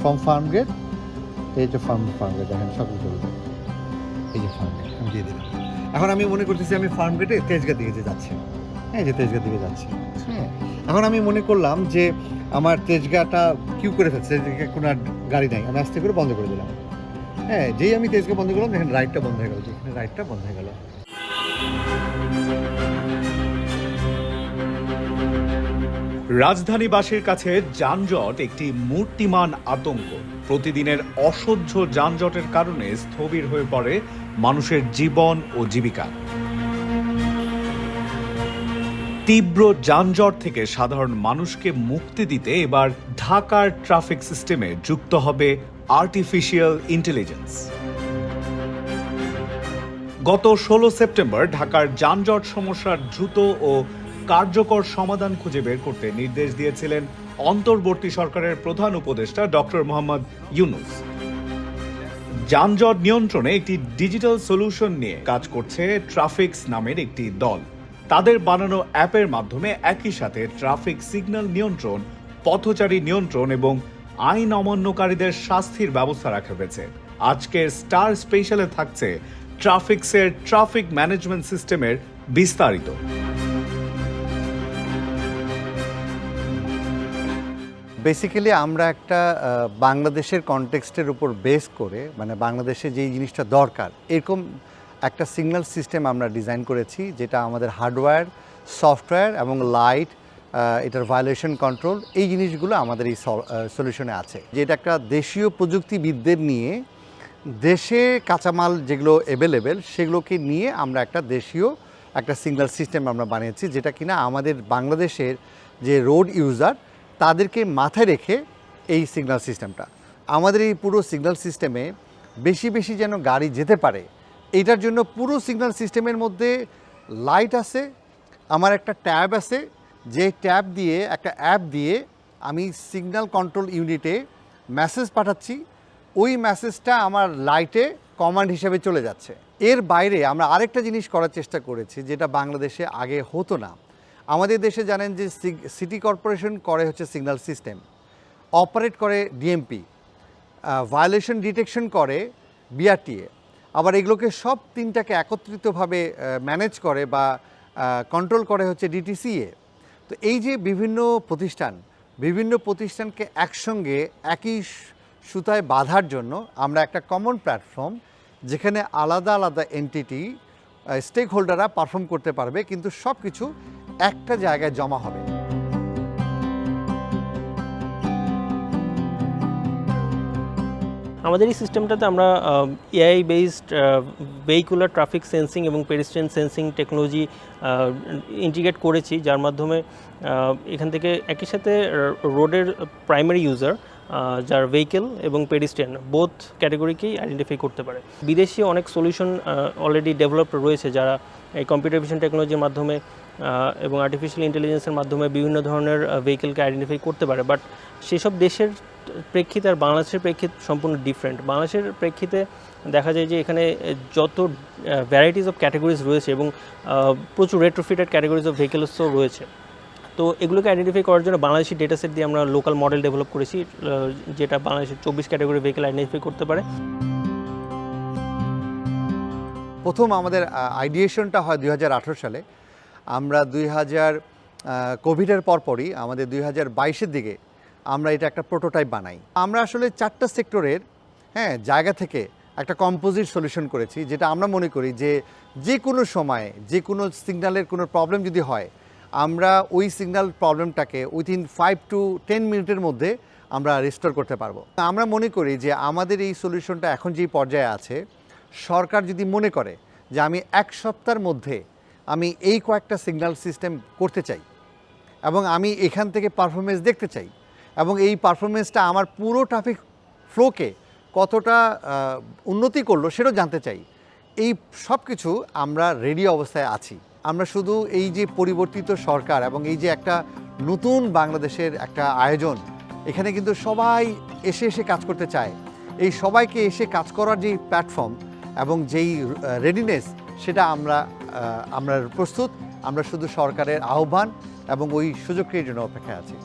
From farm gate এই যে farm farm gate দেখেন সকল চলবে এই যে ফার্ম গেট আমি দিয়ে দিলাম। এখন আমি মনে করতেছি আমি ফার্ম গেটে তেজগা দিকে যে যাচ্ছি। হ্যাঁ যে তেজগা দিকে যাচ্ছি। হ্যাঁ। এখন আমি মনে করলাম যে আমার তেজগাটা কিউ করে ফেলছে কোনো আর গাড়ি নাই। আমি আস্তে করে বন্ধ করে দিলাম। হ্যাঁ যেই আমি তেজগা বন্ধ করলাম, দেখেন রাইটটা বন্ধ হয়ে গেল, যেখানে রাইটটা বন্ধ হয়ে গেল। রাজধানীবাসীর কাছে যানজট একটি মূর্তিমান আতঙ্ক। প্রতিদিনের অসহ্য যানজটের কারণে স্থবির হয়ে পড়ে মানুষের জীবন ও জীবিকা। তীব্র যানজট থেকে সাধারণ মানুষকে মুক্তি দিতে এবার ঢাকার ট্রাফিক সিস্টেমে যুক্ত হবে আর্টিফিশিয়াল ইন্টেলিজেন্স। গত ষোলো সেপ্টেম্বর ঢাকার যানজট সমস্যার দ্রুত ও কার্যকর সমাধান খুঁজে বের করতে নির্দেশ দিয়েছিলেন অন্তর্বর্তী সরকারের প্রধান উপদেষ্টা ডক্টর মোহাম্মদ ইউনুস। যানজট নিয়ন্ত্রণে একটি ডিজিটাল সলিউশন নিয়ে কাজ করছে ট্রাফিক্স নামের একটি দল। তাদের বানানো অ্যাপের মাধ্যমে একই সাথে ট্রাফিক সিগন্যাল নিয়ন্ত্রণ, পথচারী নিয়ন্ত্রণ এবং আইন অমান্যকারীদের শাস্তির ব্যবস্থা রাখা হয়েছে। আজকের স্টার স্পেশালে থাকছে ট্রাফিক্সের ট্রাফিক ম্যানেজমেন্ট সিস্টেমের বিস্তারিত। বেসিক্যালি আমরা একটা বাংলাদেশের কনটেক্সটের উপর বেস করে মানে বাংলাদেশে যেই জিনিসটা দরকার, এরকম একটা সিগন্যাল সিস্টেম আমরা ডিজাইন করেছি, যেটা আমাদের হার্ডওয়্যার সফটওয়্যার এবং লাইট এটার ভায়োলেশন কন্ট্রোল এই জিনিসগুলো আমাদের এই সলিউশনে আছে। যেটা একটা দেশীয় প্রযুক্তিবিদদের নিয়ে, দেশে কাঁচামাল যেগুলো অ্যাভেলেবেল সেগুলোকে নিয়ে আমরা একটা দেশীয় একটা সিগন্যাল সিস্টেম আমরা বানিয়েছি, যেটা কিনা আমাদের বাংলাদেশের যে রোড ইউজার তাদেরকে মাথায় রেখে এই সিগন্যাল সিস্টেমটা আমাদের এই পুরো সিগন্যাল সিস্টেমে বেশি বেশি যেন গাড়ি যেতে পারে, এইটার জন্য পুরো সিগন্যাল সিস্টেমের মধ্যে লাইট আছে, আমার একটা ট্যাব আছে, যে ট্যাব দিয়ে, একটা অ্যাপ দিয়ে আমি সিগন্যাল কন্ট্রোল ইউনিটে মেসেজ পাঠাচ্ছি, ওই মেসেজটা আমার লাইটে কমান্ড হিসেবে চলে যাচ্ছে। এর বাইরে আমরা আরেকটা জিনিস করার চেষ্টা করেছি, যেটা বাংলাদেশে আগে হতো না। আমাদের দেশে জানেন যে সিটি কর্পোরেশন করে হচ্ছে সিগন্যাল সিস্টেম। অপারেট করে ডিএমপি ভায়োলেশন ডিটেকশন করে বিআরটিএ। আবার এগুলোকে সব তিনটাকে একত্রিতভাবে ম্যানেজ করে বা কন্ট্রোল করে হচ্ছে ডিটিসিএ। তো এই যে বিভিন্ন প্রতিষ্ঠান, বিভিন্ন প্রতিষ্ঠানকে একসঙ্গে একই সুতায় বাঁধার জন্য আমরা একটা কমন প্ল্যাটফর্ম যেখানে আলাদা আলাদা এনটিটি স্টেক হোল্ডাররা পারফর্ম করতে পারবে, কিন্তু সব কিছু একটা জায়গায় জমা হবে। আমাদের এই সিস্টেমটাতে আমরা AI based vehicular traffic sensing এবং পেরিস্ট্রিয়ান সেন্সিং টেকনোলজি ইন্টিগ্রেট করেছি। যার মাধ্যমে এখান থেকে একই সাথে রোডের প্রাইমারি ইউজার যার ভেহিকেল এবং পেডিস্ট্রিয়ান বোথ ক্যাটাগরিকেই আইডেন্টিফাই করতে পারে। বিদেশি অনেক সলিউশন অলরেডি ডেভেলপ রয়েছে যারা এই কম্পিউটার ভিশন টেকনোলজির মাধ্যমে এবং আর্টিফিশিয়াল ইন্টেলিজেন্সের মাধ্যমে বিভিন্ন ধরনের ভেহিকেলকে আইডেন্টিফাই করতে পারে। বাট সেসব দেশের প্রেক্ষিতে আর বাংলাদেশের প্রেক্ষিত সম্পূর্ণ ডিফারেন্ট বাংলাদেশের প্রেক্ষিতে দেখা যায় যে এখানে যত ভ্যারাইটিস অফ ক্যাটাগরিজ রয়েছে এবং প্রচুর রেট্রোফিটেড ক্যাটাগরিজ অফ ভেহিকেলসও রয়েছে। তো এগুলোকে আইডেন্টিফাই করার জন্য বাংলাদেশি ডেটা সেট দিয়ে আমরা লোকাল মডেল ডেভেলপ করেছি যেটা বাংলাদেশের চব্বিশ ক্যাটাগরি ভেহিকেল আইডেন্টিফাই করতে পারে। প্রথম আমাদের আইডিয়েশনটা হয় দু হাজার আঠেরো সালে। আমরা দুই হাজার কোভিডের পরপরই আমাদের দুই হাজার বাইশের দিকে আমরা এটা একটা প্রোটোটাইপ বানাই। আমরা আসলে চারটা সেক্টরের হ্যাঁ জায়গা থেকে একটা কম্পোজিট সলিউশন করেছি, যেটা আমরা মনে করি যে যে কোনো সময়ে যে কোনো সিগন্যালের কোনো প্রবলেম যদি হয়, আমরা ওই সিগন্যাল প্রবলেমটাকে উইথিন ফাইভ টু টেন মিনিটের মধ্যে আমরা রেস্টোর করতে পারব। আমরা মনে করি যে আমাদের এই সলিউশনটা এখন যেই পর্যায়ে আছে, সরকার যদি মনে করে যে আমি এক সপ্তাহের মধ্যে আমি এই কয়েকটা সিগন্যাল সিস্টেম করতে চাই এবং আমি এখান থেকে পারফরমেন্স দেখতে চাই এবং এই পারফরমেন্সটা আমার পুরো ট্রাফিক ফ্লোকে কতটা উন্নতি করল সেটাও জানতে চাই। এই সব কিছু আমরা রেডি অবস্থায় আছি। আমরা শুধু এই যে পরিবর্তিত সরকার এবং এই যে একটা নতুন বাংলাদেশের একটা আয়োজন, এখানে কিন্তু সবাই এসে এসে কাজ করতে চায়। এই সবাইকে এসে কাজ করার যে প্ল্যাটফর্ম এবং যেই রেডিনেস সেটা আমরা আমরা প্রস্তুত আমরা শুধু সরকারের আহ্বান এবং ওই সুযোগের জন্য অপেক্ষায় আছি।